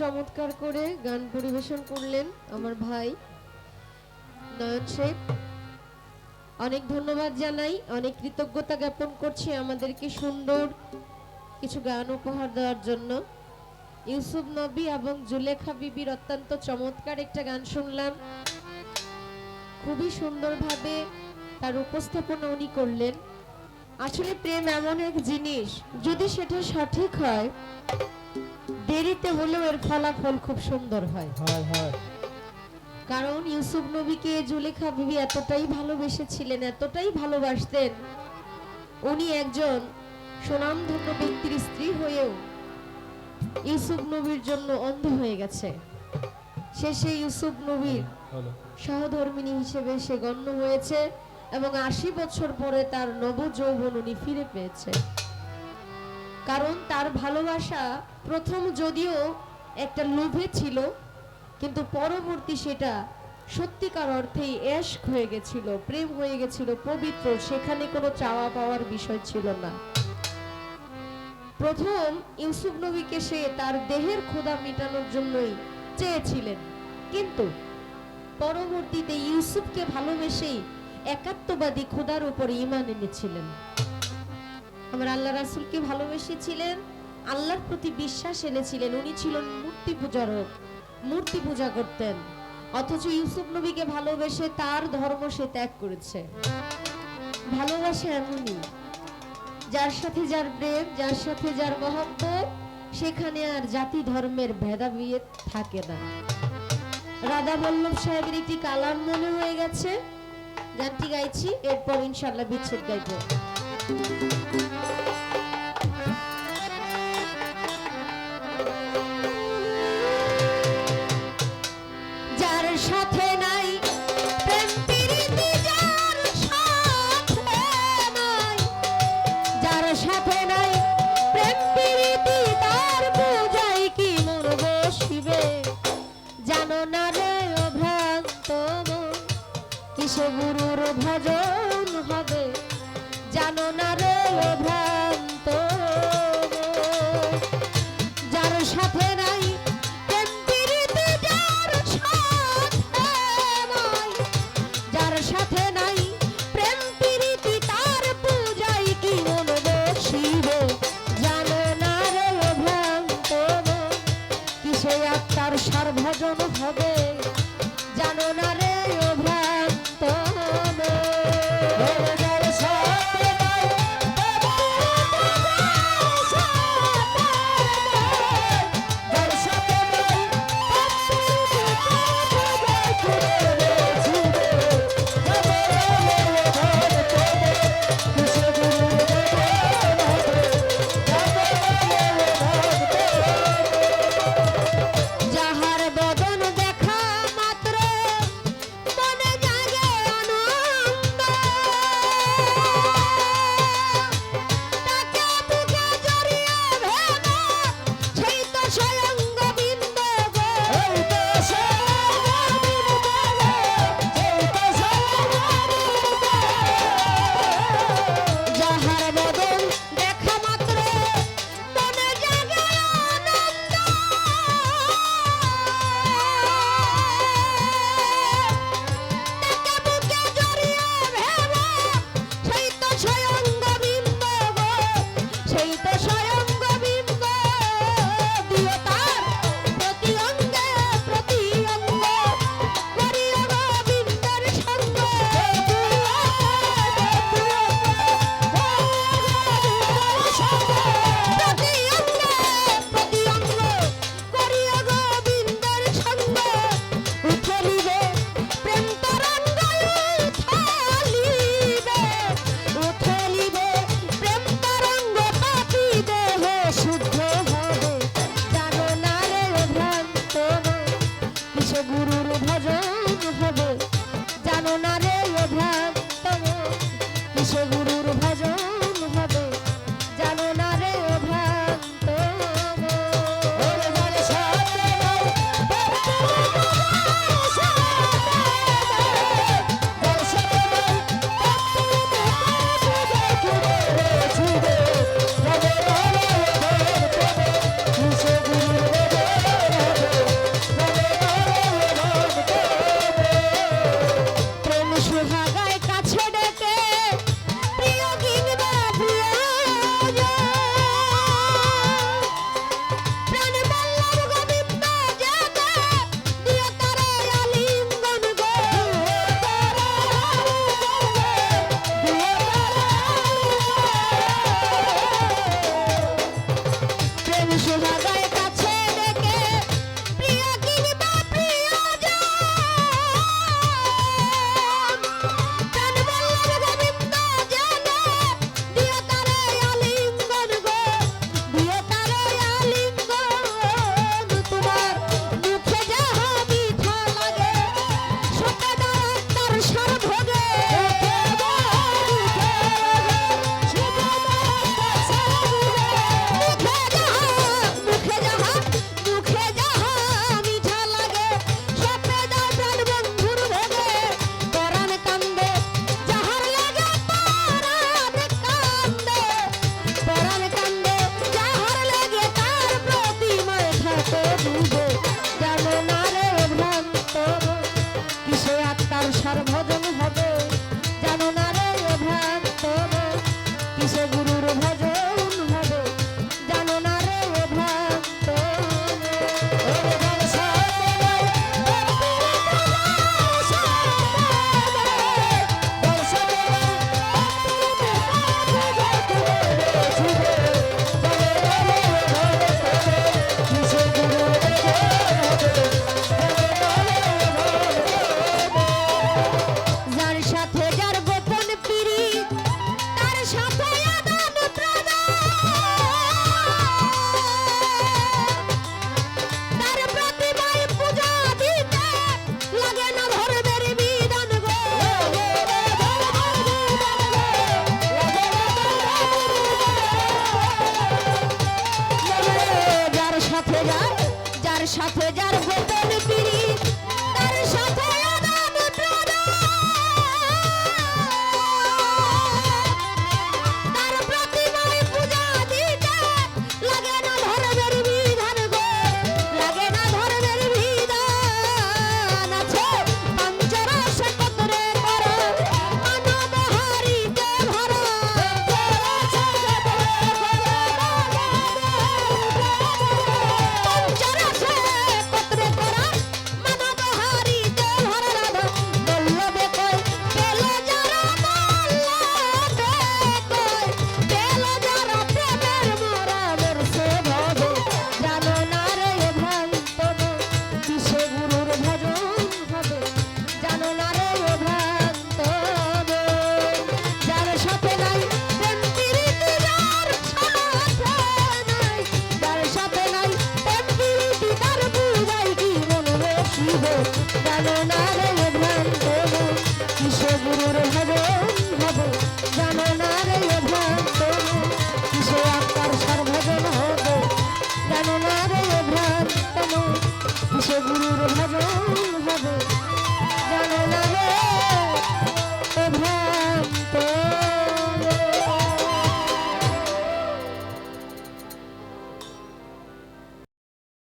চমৎকার করে গান পরিবেশন করলেন আমার ভাই, নয়ন শেখ অনেক ধন্যবাদ জানাই, অনেক কৃতজ্ঞতা জ্ঞাপন করছি আমাদেরকে সুন্দর কিছু গান উপহার দেওয়ার জন্য। ইউসুফ নবী এবং জুলেখা বিবির অত্যন্ত চমৎকার একটা গান শুনলাম। খুবই সুন্দরভাবে তার উপস্থাপনা উনি করলেন। আসলে প্রেম এমন এক জিনিস, যদি সেটা সঠিক হয় দেরিতে হলেও এর ফলাফল খুব সুন্দর হয়। হয় হয়। কারণ ইউসুফ নবীকে জুলেখা বিবি এতটাই ভালোবেসেছিলেন এতটাই ভালোবাসতেন উনি একজন সুনামধন্য ব্যক্তির স্ত্রী হয়েও ইউসুফ নবীর জন্য অন্ধ হয়ে গেছে। শেষে ইউসুফ নবীর সহধর্মিনী হিসেবে সে গণ্য হয়েছে এবং আশি বছর পরে তার নব যৌবন উনি ফিরে পেয়েছে। কারণ তার ভালোবাসা প্রথম যদিও একটা লোভে ছিল, কিন্তু পরবর্তী সেটা সত্যিকার অর্থেই এশক হয়ে গেছিল, প্রেম হয়ে গেছিল, পবিত্র, সেখানে কোনো চাওয়া পাওয়ার বিষয় ছিল না। প্রথম ইউসুফ নবীকে সে তার দেহের ক্ষুধা মেটানোর জন্যই চেয়েছিলেন, কিন্তু পরবর্তীতে ইউসুফকে ভালোবেসেই একাত্মবাদী খোদার উপর ইমান এনেছিলেন। আমার আল্লাহ রাসুলকে ভালোবেসেছিলেন, আল্লাহর প্রতি বিশ্বাস এনেছিলেন, উনি ছিলেন মূর্তি পূজারক, মূর্তি পূজা করতেন। অথচ ইউসুফ নবীকে ভালোবেসে তার ধর্ম সে ত্যাগ করেছে। ভালোবাসা এমনই। যার সাথে যার প্রেম, যার সাথে যার মহব্বত সেখানে আর জাতি ধর্মের ভেদাভেদ থাকে না। রাধা বল্লভ সাহেবের একটি কালাম মনে হয়ে গেছে। গানটি গাইছি, এরপর ইনশাল্লাহ বিচ্ছেদ গাইবো। সাথে নাই। প্রেম প্রীতি তার পূজাই কি মন বসিবে? জানো না রে অভ্রান্ত কিসে গুরুর ভজন হবে? জানো না রে অভ্রান্ত হবে